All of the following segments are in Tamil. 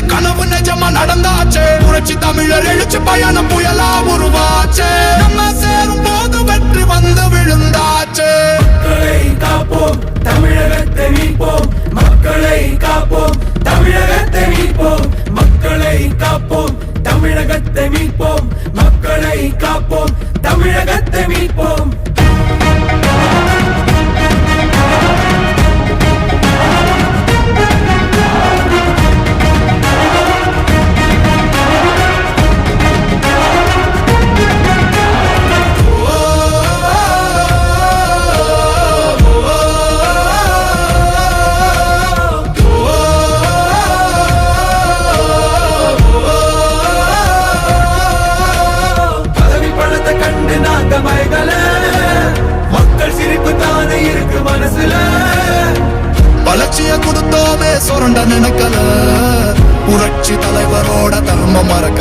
நினைச்ச கனவு நிஜமா நடந்தாச்சு. புரட்சி தமிழர் எழுச்சி பயணம் புயலா உருவாச்சு. நம்ம கண்டு மக்கள் சிரிப்பு தானே இருக்கு மனசுல வளர்ச்சிய கொடுத்தோமே சுரண்ட நினைக்கல புரட்சி தலைவரோட தர்ம மறக்க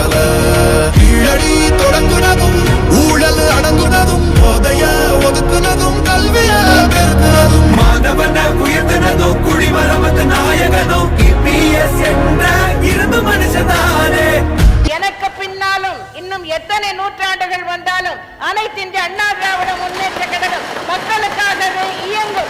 எத்தனை நூற்றாண்டுகள் வந்தாலும் அனைத்து இந்திய அண்ணா திராவிட முன்னேற்ற கழகம் மக்களுக்காகவே இயங்கும்.